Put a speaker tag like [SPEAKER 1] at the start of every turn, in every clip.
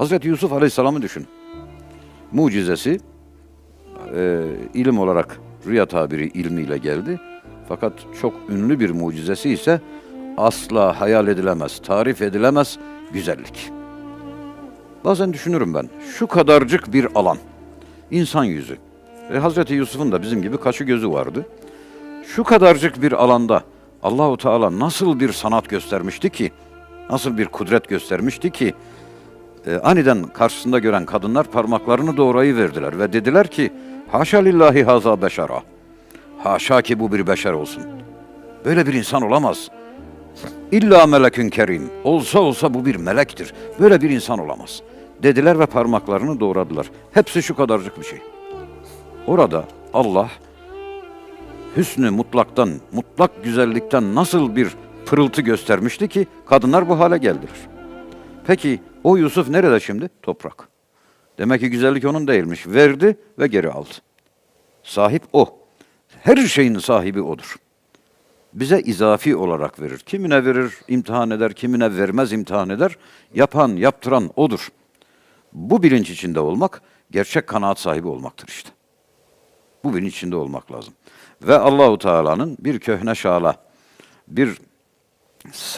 [SPEAKER 1] Hazreti Yusuf Aleyhisselam'ı düşün. Mucizesi e, ilim olarak rüya tabiri ilmiyle geldi. Fakat çok ünlü bir mucizesi ise asla hayal edilemez, tarif edilemez güzellik. Bazen düşünürüm ben, şu kadarcık bir alan, insan yüzü. E, Hazreti Yusuf'un da bizim gibi kaşı gözü vardı. Şu kadarcık bir alanda Allahu Teala nasıl bir sanat göstermişti ki, nasıl bir kudret göstermişti ki, e, aniden karşısında gören kadınlar parmaklarını doğrayı verdiler ve dediler ki, haşa lillahi haza beşara. Haşa ki bu bir beşer olsun. Böyle bir insan olamaz. İlla melekün kerim. Olsa olsa bu bir melektir. Böyle bir insan olamaz. Dediler ve parmaklarını doğradılar. Hepsi şu kadarcık bir şey. Orada Allah hüsnü mutlaktan, mutlak güzellikten nasıl bir pırıltı göstermişti ki kadınlar bu hale geldiler. Peki o Yusuf nerede şimdi? Toprak. Demek ki güzellik onun değilmiş. Verdi ve geri aldı. Sahip o. Her şeyin sahibi odur. Bize izafi olarak verir. Kimine verir, imtihan eder, kimine vermez, imtihan eder. Yapan, yaptıran odur. Bu bilinç içinde olmak, gerçek kanaat sahibi olmaktır işte. Bu bilinç içinde olmak lazım. Ve Allahu Teala'nın bir köhne şala, bir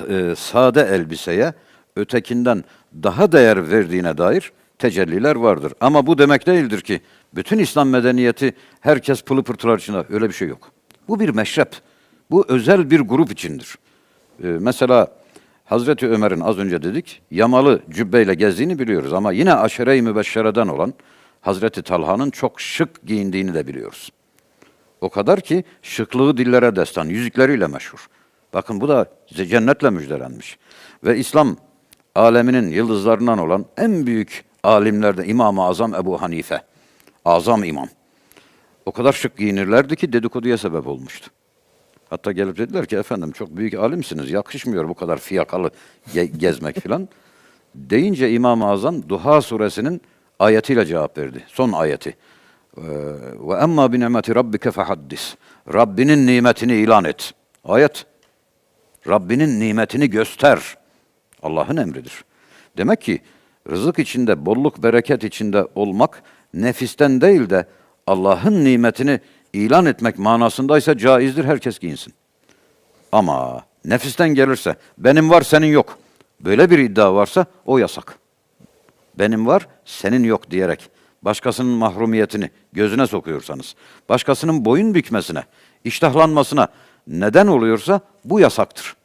[SPEAKER 1] e, sade elbiseye ötekinden daha değer verdiğine dair tecelliler vardır. Ama bu demek değildir ki bütün İslam medeniyeti herkes pılı pırtılar içinde. Öyle bir şey yok. Bu bir meşrep. Bu özel bir grup içindir. Ee, mesela Hazreti Ömer'in az önce dedik yamalı cübbeyle gezdiğini biliyoruz ama yine aşere-i mübeşşereden olan Hazreti Talha'nın çok şık giyindiğini de biliyoruz. O kadar ki şıklığı dillere destan, yüzükleriyle meşhur. Bakın bu da cennetle müjdelenmiş. Ve İslam aleminin yıldızlarından olan en büyük alimlerden İmam-ı Azam Ebu Hanife. Azam imam. O kadar şık giyinirlerdi ki dedikoduya sebep olmuştu. Hatta gelip dediler ki efendim çok büyük alimsiniz yakışmıyor bu kadar fiyakalı ge- gezmek filan. Deyince İmam-ı Azam Duha suresinin ayetiyle cevap verdi. Son ayeti. Ee, Ve emma bi nimeti rabbike fehaddis. Rabbinin nimetini ilan et. Ayet. Rabbinin nimetini göster. Allah'ın emridir. Demek ki rızık içinde, bolluk, bereket içinde olmak nefisten değil de Allah'ın nimetini ilan etmek manasındaysa caizdir, herkes giyinsin. Ama nefisten gelirse, benim var senin yok. Böyle bir iddia varsa o yasak. Benim var, senin yok diyerek başkasının mahrumiyetini gözüne sokuyorsanız, başkasının boyun bükmesine, iştahlanmasına neden oluyorsa bu yasaktır.